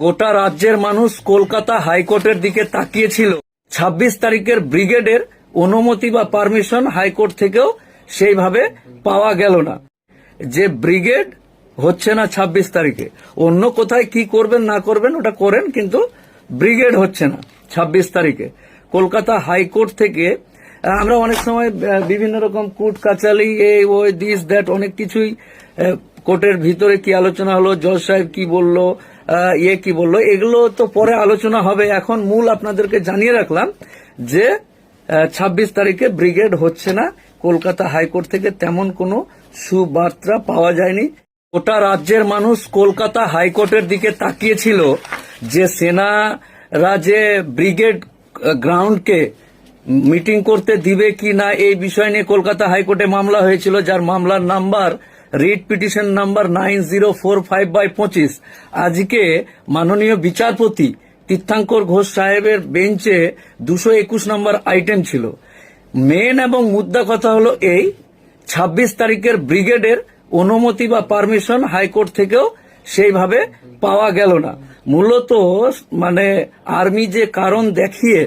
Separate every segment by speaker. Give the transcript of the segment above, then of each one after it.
Speaker 1: গোটা রাজ্যের মানুষ কলকাতা হাইকোর্টের দিকে তাকিয়েছিল। ছাব্বিশ তারিখের ব্রিগেডের অনুমতি বা পারমিশন হাইকোর্ট থেকেও সেইভাবে পাওয়া গেল না। যে ব্রিগেড হচ্ছে না ছাব্বিশ তারিখে। অন্য কোথায় কি করবেন, না করবেন, ওটা করেন, কিন্তু ব্রিগেড হচ্ছে না ছাব্বিশ তারিখে। কলকাতা হাইকোর্ট থেকে আমরা অনেক সময় বিভিন্ন রকম কোর্ট কাচালি এই ওই দিস, দ্যাট, অনেক কিছুই কোর্টের ভিতরে কি আলোচনা হলো, জজ সাহেব কি বলল ইয়ে কি বলল? এগুলো তো পরে আলোচনা হবে। এখন মূল আপনাদেরকে জানিয়ে রাখলাম যে ছাব্বিশ তারিখে ব্রিগেড হচ্ছে না। কলকাতা হাইকোর্ট থেকে তেমন কোনো সুবার্তা পাওয়া যায়নি। গোটা রাজ্যের মানুষ কলকাতা হাইকোর্টের দিকে তাকিয়েছিল যে সেনারা যে ব্রিগেড গ্রাউন্ডকে মিটিং করতে দিবে কি না, এই বিষয় নিয়ে কলকাতা হাইকোর্টে মামলা হয়েছিল, যার মামলার number writ petition number nine zero four five by পঁচিশ। আজকে মাননীয় বিচারপতি তীর্থাঙ্কর ঘোষ সাহেবের বেঞ্চে দুশো একুশ নম্বর আইটেম ছিল। মেন এবং মুদ্রা কথা হলো এই, ছাব্বিশ তারিখের ব্রিগেডের অনুমতি বা পারমিশন হাইকোর্ট থেকেও সেইভাবে পাওয়া গেল না। মূলত মানে আর্মি যে কারণ দেখিয়ে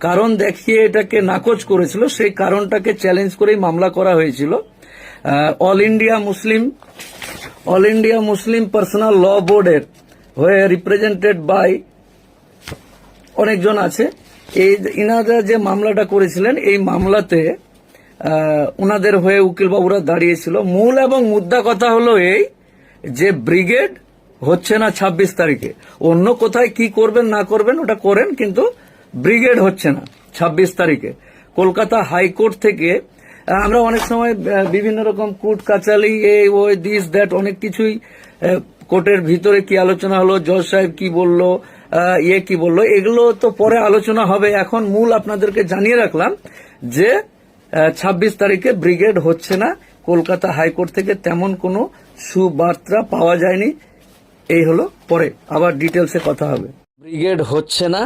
Speaker 1: কারণ দেখিয়ে এটাকে নাকচ করেছিল, সেই কারণটাকে চ্যালেঞ্জ করেই মামলা করা হয়েছিল। All India Muslim all India Muslim personal law বোর্ডের হয়ে রিপ্রেজেন্টেড বাই অনেকজন আছে। এই ইনারা যে মামলাটা করেছিলেন, এই মামলাতে ওনাদের হয়ে উকিলবাবুরা দাঁড়িয়েছিল। মূল এবং মুদ্রা কথা হলো এই যে ব্রিগেড হচ্ছে না ছাব্বিশ তারিখে। অন্য কোথায় কি করবেন, না করবেন, ওটা করেন, কিন্তু ব্রিগেড হচ্ছে না ছাব্বিশ তারিখে। কলকাতা হাইকোর্ট থেকে আমরা অনেক সময় বিভিন্ন রকম কোর্ট কাচালি এই ওই দিস দ্যাট অনেক কিছুই কোর্টের ভিতরে কি আলোচনা হলো, জজ সাহেব কি বলল ইয়ে কি বলল, এগুলো তো পরে আলোচনা হবে। এখন মূল আপনাদেরকে জানিয়ে রাখলাম যে ছাব্বিশ তারিখে ব্রিগেড হচ্ছে না। কলকাতা হাইকোর্ট থেকে তেমন কোনো সুবার্তা পাওয়া যায়নি। এই হলো পরে। আবার ডিটেলসে কথা হবে। ব্রিগেড হচ্ছে না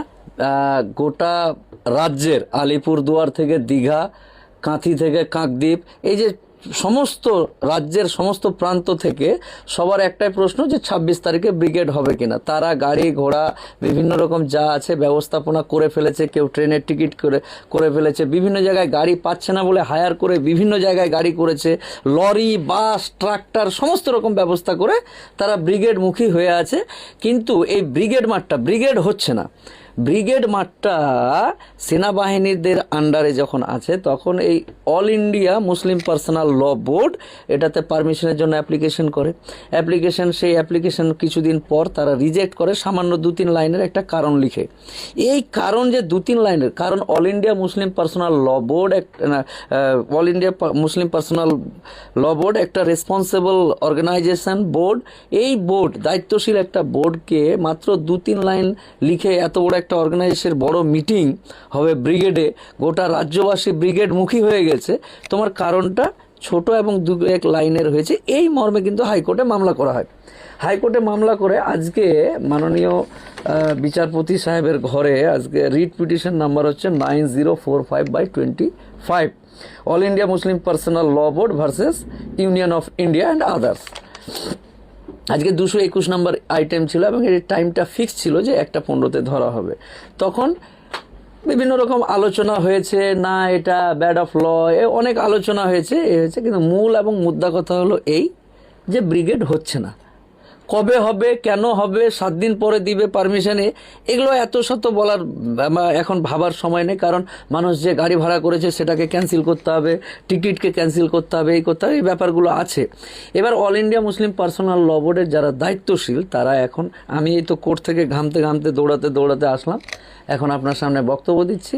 Speaker 1: গোটা রাজ্যের আলিপুরদুয়ার থেকে দীঘা কাঁথি থেকে কাকদ্বীপ, এই যে সমস্ত রাজ্যের সমস্ত প্রান্ত থেকে সবার একটাই প্রশ্ন যে ছাব্বিশ তারিখে ব্রিগেড হবে কিনা। তারা গাড়ি, ঘোড়া, বিভিন্ন রকম যা আছে ব্যবস্থাপনা করে ফেলেছে, কেউ ট্রেনের টিকিট করে করে ফেলেছে, বিভিন্ন জায়গায় গাড়ি পাচ্ছে না বলে হায়ার করে বিভিন্ন জায়গায় গাড়ি করেছে, লরি, বাস, ট্রাক্টর, সমস্ত রকম ব্যবস্থা করে তারা ব্রিগেডমুখী হয়ে আছে। কিন্তু এই ব্রিগেড মাঠটা, ব্রিগেড হচ্ছে না। ব্রিগেড মাঠটা সেনাবাহিনীদের আন্ডারে যখন আছে, তখন এই all India Muslim personal law board এটাতে পারমিশনের জন্য অ্যাপ্লিকেশন করে। অ্যাপ্লিকেশন, সেই অ্যাপ্লিকেশন কিছুদিন পর তারা রিজেক্ট করে, সামান্য দু তিন লাইনের একটা কারণ লিখে। এই কারণ যে দু তিন লাইনের, কারণ all India Muslim personal law board all India Muslim personal law board একটা রেসপন্সিবল অর্গানাইজেশন বোর্ড। এই বোর্ড, দায়িত্বশীল একটা বোর্ডকে মাত্র দু তিন লাইন লিখে এত বড় একটা অর্গানাইজেশনের বড় মিটিং হবে ব্রিগেডে গোটা রাজ্যবাসী ব্রিগেড মুখী হয়ে গেছে। তোমার কারণটা ছোট এবং দু এক লাইনের হয়েছে। এই মর্মে কিন্তু হাইকোর্টে মামলা করা হয়। হাইকোর্টে মামলা করে আজকে মাননীয় বিচারপতি সাহেবের ঘরে আজকে রিট পিটিশন নাম্বার হচ্ছে nine zero four five by twenty five all India Muslim personal law board versus union of India and others আজকে দুশো একুশ নম্বর আইটেম ছিল এবং এর টাইমটা ফিক্স ছিল যে একটা পনেরোতে ধরা হবে। তখন বিভিন্ন রকম আলোচনা হয়েছে, না, এটা ব্যাড অফ ল অনেক আলোচনা হয়েছে, এ হয়েছে, কিন্তু মূল এবং মুদ্রা কথা হলো এই যে ব্রিগেড হচ্ছে না। কবে হবে, কেন হবে, সাত দিন পরে দিবে পারমিশনে এগুলো এত শত বলার এখন ভাবার সময় নেই। কারণ মানুষ যে গাড়ি ভাড়া করেছে সেটাকে ক্যান্সেল করতে হবে টিকিটকে ক্যান্সেল করতে হবে, এই করতে হবে, এই ব্যাপারগুলো আছে। এবার all India Muslim personal law বোর্ডের যারা দায়িত্বশীল, তারা এখন, আমি এই তো কোর্ট থেকে ঘামতে ঘামতে দৌড়াতে দৌড়াতে আসলাম, এখন আপনার সামনে বক্তব্য দিচ্ছি।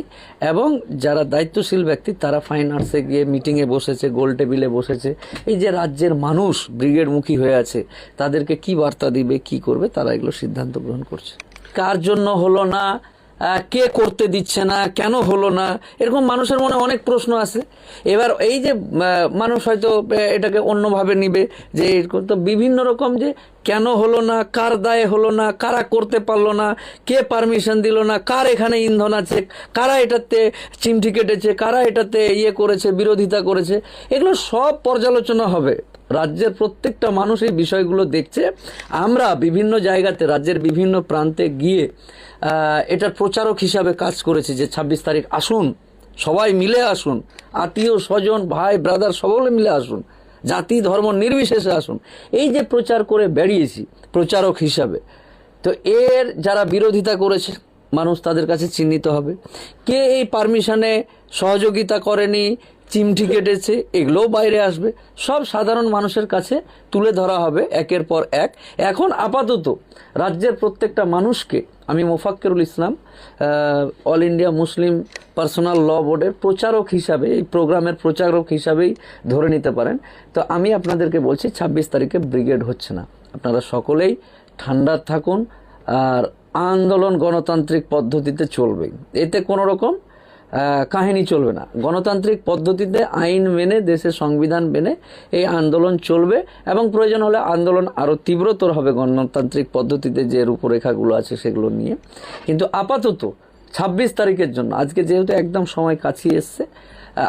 Speaker 1: এবং যারা দায়িত্বশীল ব্যক্তি, তারা ফাইন আর্টসে গিয়ে মিটিংয়ে বসেছে গোল টেবিলে বসেছে। এই যে রাজ্যের মানুষ ব্রিগেডমুখী হয়ে আছে, তাদেরকে কি বার্তা দিবে, কি করবে, তারা এগুলো সিদ্ধান্ত গ্রহণ করছে। কার জন্য হলো না কে করতে দিচ্ছে না, কেন হলো না, এরকম মানুষের মনে অনেক প্রশ্ন আছে। এবার এই যে মানুষ হয়তো এটাকে অন্যভাবে নিবে, যে এরকম তো বিভিন্ন রকম যে কেন হলো না, কার দায়ে হলো না, কারা করতে পারল না, কে পারমিশন দিল না, কার এখানে ইন্ধন আছে, কারা এটাতে চিমটি কেটেছে, কারা এটাতে ইয়ে করেছে, বিরোধিতা করেছে, এগুলো সব পর্যালোচনা হবে। রাজ্যের প্রত্যেকটা মানুষ এই বিষয়গুলো দেখছে। আমরা বিভিন্ন জায়গাতে, রাজ্যের বিভিন্ন প্রান্তে গিয়ে এটার প্রচারক হিসাবে কাজ করেছি যে ছাব্বিশ তারিখ আসুন, সবাই মিলে আসুন, আত্মীয় স্বজন, ভাই ব্রাদার সকলে মিলে আসুন, জাতি, ধর্ম নির্বিশেষে আসুন। এই যে প্রচার করে বেরিয়েছি প্রচারক হিসাবে, তো এর যারা বিরোধিতা করেছে, মানুষ তাদের কাছে চিহ্নিত হবে। কে এই পারমিশনে সহযোগিতা করেনি চিমটি কেটেছে এগুলোও বাইরে আসবে। সব সাধারণ মানুষের কাছে তুলে ধরা হবে একের পর এক। এখন আপাতত রাজ্যের প্রত্যেকটা মানুষকে, আমি Mofakkerul Islam all India Muslim personal law বোর্ডের প্রচারক হিসাবে, এই প্রোগ্রামের প্রচারক হিসাবেই ধরে নিতে পারেন। তো আমি আপনাদেরকে বলছি, ছাব্বিশ তারিখে ব্রিগেড হচ্ছে না। আপনারা সকলেই ঠান্ডা থাকুন আর আন্দোলন গণতান্ত্রিক পদ্ধতিতে চলবে এতে কোনো রকম কাহিনী চলবে না। গণতান্ত্রিক পদ্ধতিতে আইন মেনে, দেশের সংবিধান মেনে এই আন্দোলন চলবে এবং প্রয়োজন হলে আন্দোলন আরও তীব্রতর হবে গণতান্ত্রিক পদ্ধতিতে যে রূপরেখাগুলো আছে সেগুলো নিয়ে। কিন্তু আপাতত ছাব্বিশ তারিখের জন্য, আজকে যেহেতু একদম সময় কাছিয়ে এসছে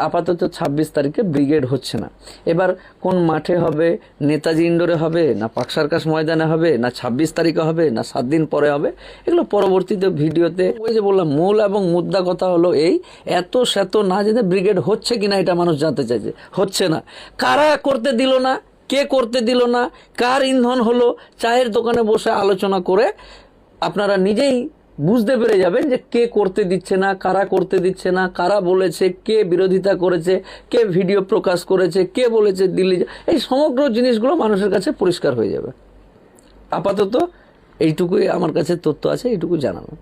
Speaker 1: আপাতত ছাব্বিশ তারিখে ব্রিগেড হচ্ছে না। এবার কোন মাঠে হবে, নেতাজি ইন্ডোরে হবে, না পাকসারকাশ ময়দানে হবে, না ছাব্বিশ তারিখে হবে, না সাত দিন পরে হবে, এগুলো পরবর্তীতে ভিডিওতে ওই যে বললাম, মূল এবং মুদ্রা কথা হলো এই, এত সেত না জেনে ব্রিগেড হচ্ছে কিনা এটা মানুষ জানতে চাইছে। হচ্ছে না। কারা করতে দিল না, কে করতে দিল না, কার ইন্ধন হলো, চায়ের দোকানে বসে আলোচনা করে আপনারা নিজেই বুঝতে পেরে যাবেন যে কে করতে দিচ্ছে না, কারা করতে দিচ্ছে না, কারা বলেছে, কে বিরোধিতা করেছে, কে ভিডিও প্রকাশ করেছে, কে বলেছে দিল্লি এই সমগ্র জিনিসগুলো মানুষের কাছে পরিষ্কার হয়ে যাবে। আপাতত এইটুকুই আমার কাছে তথ্য আছে, এইটুকু জানানো